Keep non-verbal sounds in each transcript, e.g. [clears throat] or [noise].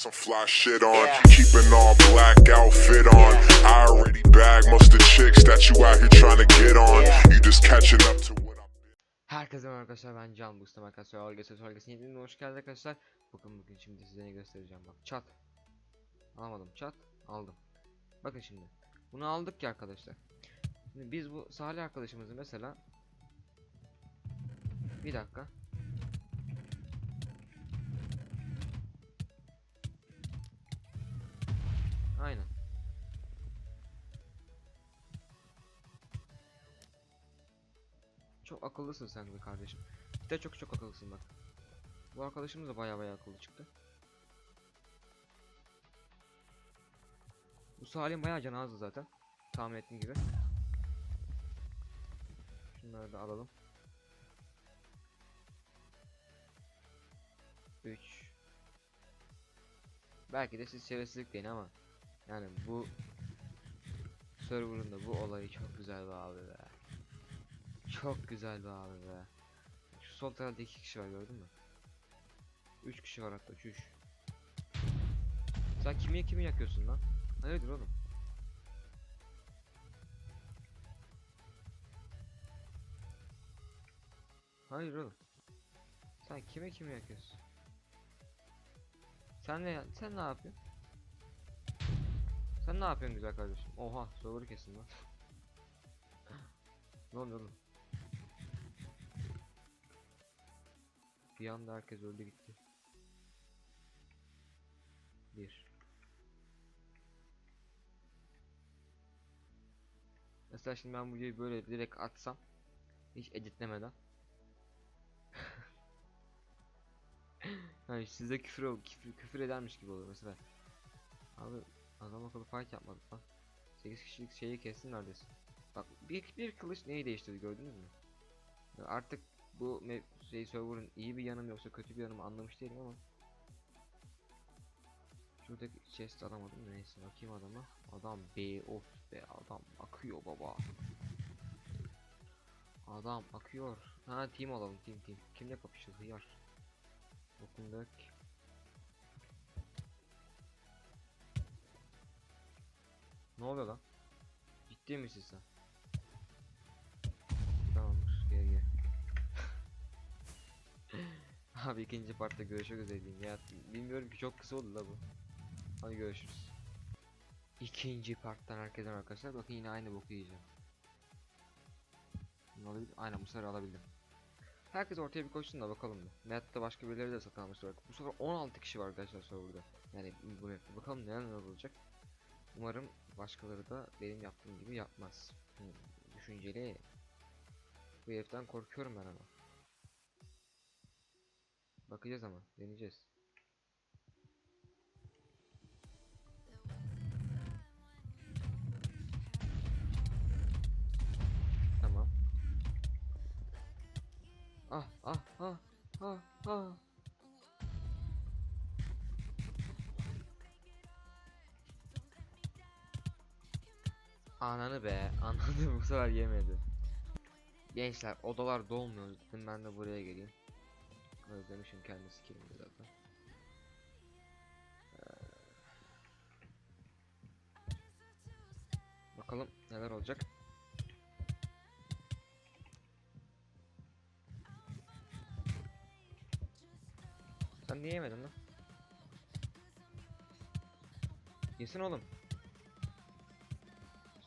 Some fly shit on, keeping all black outfit on. I already bagged most of the chicks that you out here trying to get on. You just catching up to what I'm. Herkese merhaba arkadaşlar ben Can Bustam arkadaşlar Algası Sorgası yediğinde hoş geldiniz arkadaşlar. Bakın bugün şimdi size ne göstereceğim. Bak çat. Alamadım çat. Aldım. Bakın şimdi. Bunu aldık ya arkadaşlar. Şimdi biz bu Salih arkadaşımızı mesela Bir dakika Çok akıllısın sen be kardeşim. Bir de çok çok akıllısın bak. Bu arkadaşımız da baya baya akıllı çıktı. Bu Salim baya can azdı zaten. Tahmin ettiğim gibi. Şunları da alalım. 3 Belki de siz şerefsizlik deyin ama yani bu server'ın da bu olayı çok güzel be abi be. Çok güzel be abi be. Şu sol tarafta iki kişi var gördün mü? Üç kişi var hatta çüş. Sen kimi kimi yakıyorsun lan? Hayırdır oğlum? Hayır oğlum. Sen kime kimi yakıyorsun? Sen ne sen ne yapıyorsun? Sen ne yapıyorsun güzel kardeşim? Oha, soruları kesin lan. [laughs] ne oluyor oğlum? Bir anda herkes öldü gitti. Bir. Mesela şimdi ben bu videoyu böyle direkt atsam hiç editlemeden [laughs] hani size küfür, ol- küfür, küfür edermiş gibi olur mesela. Abi adam akıllı fight yapmadık lan. 8 kişilik şeyi kestin neredesin? Bak bir, bir kılıç neyi değiştirdi gördünüz mü? Artık bu şey server'ın iyi bir yanı mı yoksa kötü bir yanı mı anlamış değilim ama. Şuradaki chest alamadım neyse bakayım adama. Adam B of be adam akıyor baba. Adam akıyor. Ha team alalım team team. Kimle kapışacağız? Hıyar. Bakın dök Ne oluyor lan? Ciddi misin sen? Abi ikinci partta görüşmek üzere diyeyim ya. Bilmiyorum ki çok kısa oldu la bu. Hadi görüşürüz. İkinci parttan herkese merhaba arkadaşlar bakın yine aynı boku yiyeceğim. Alabildim? Aynen bu sefer alabildim. Herkes ortaya bir koşsun da bakalım bir. Map'te başka birileri de satın almışlar Bu sefer 16 kişi var arkadaşlar serverda. Yani bu map'te bakalım neler neler olacak. Umarım başkaları da benim yaptığım gibi yapmaz. Hmm, Düşünceli. Bu heriften korkuyorum ben ama Bakacağız ama deneyeceğiz. Tamam. Ah ah ah ah ah. Ananı be, ananı [laughs] bu sefer yemedi. Gençler odalar dolmuyor dedim ben de buraya geleyim. Özlemişim kendi skillimi zaten. Ee, Bakalım neler olacak. Sen niye yemedin lan? Yesin oğlum.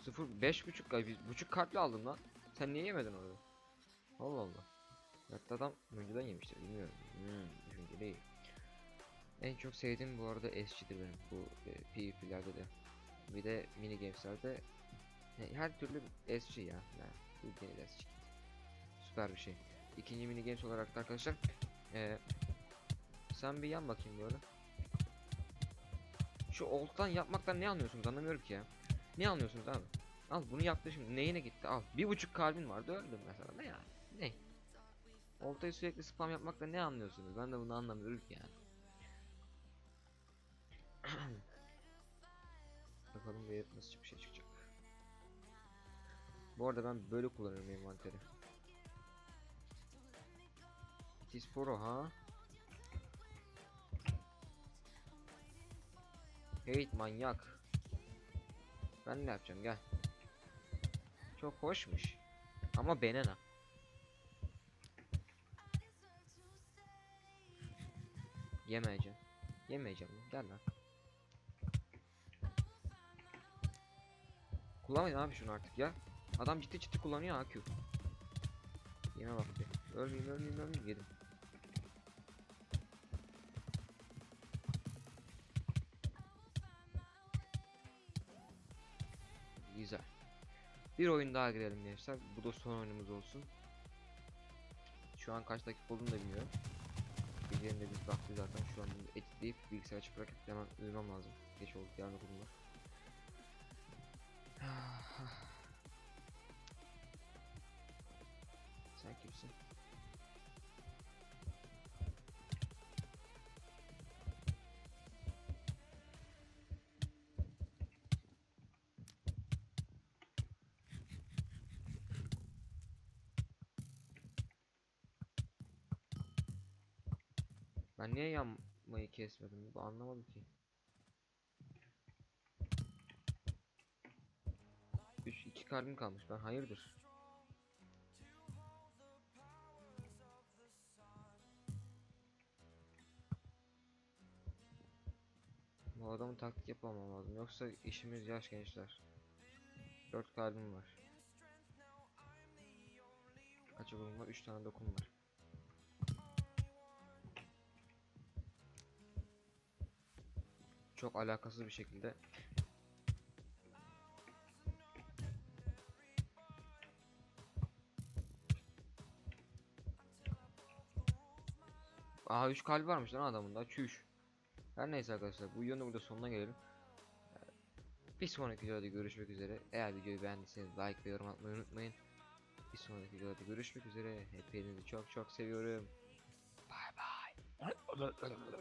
Sıfır beş buçuk ay bir buçuk kartla aldım lan. Sen niye yemedin orada? Allah Allah. Hatta adam önceden yemiştir bilmiyorum. Hmm, düşünce değil. En çok sevdiğim bu arada SG'dir benim bu e, PvP'lerde de. Bir de mini gameslerde he- her türlü SG ya. Yani bildiğiniz SG. Süper bir şey. İkinci mini games olarak da arkadaşlar e, sen bir yan bakayım böyle. Şu oltan yapmaktan ne anlıyorsunuz anlamıyorum ki ya. Ne anlıyorsunuz abi? Al bunu yaptı şimdi neyine gitti al. Bir buçuk kalbin vardı öldüm mesela ne yani. Ne? Oltayı sürekli spam yapmakla ne anlıyorsunuz? Ben de bunu anlamıyorum ki yani. [clears throat] Bakalım bir nasıl bir şey çıkacak. Bu arada ben böyle kullanıyorum envanteri. It is pro ha. Hate manyak. Ben ne yapacağım gel. Çok hoşmuş. Ama banana. Yemeyeceğim. Yemeyeceğim. Gel lan. Kullanmayın abi şunu artık ya. Adam ciddi ciddi kullanıyor AQ. Yeme bak bir. Ölmeyeyim ölmeyeyim ölmeyeyim yedim. Güzel. Bir oyun daha girelim gençler. Bu da son oyunumuz olsun. Şu an kaç dakika olduğunu da bilmiyorum. Gecenin de bir vakti zaten şu an editleyip bilgisayar açıp bırakıp hemen uyumam lazım. Geç oldu yarın okulum var. [sighs] Sen kimsin? Ben niye yanmayı kesmedim? Bu anlamadım ki. 3 2 kalbim kalmış. Ben hayırdır? Bu adamın taktik yapamam lazım. Yoksa işimiz yaş gençler. 4 kalbim var. Kaç okulum var? 3 tane dokum var. Çok alakasız bir şekilde Aha 3 kalbi varmış lan adamın da çüş. Her neyse arkadaşlar bu videonun da burada sonuna gelelim. Bir sonraki videoda görüşmek üzere. Eğer videoyu beğendiyseniz like ve yorum atmayı unutmayın. Bir sonraki videoda görüşmek üzere. Hepinizi çok çok seviyorum. Bye bye. [laughs]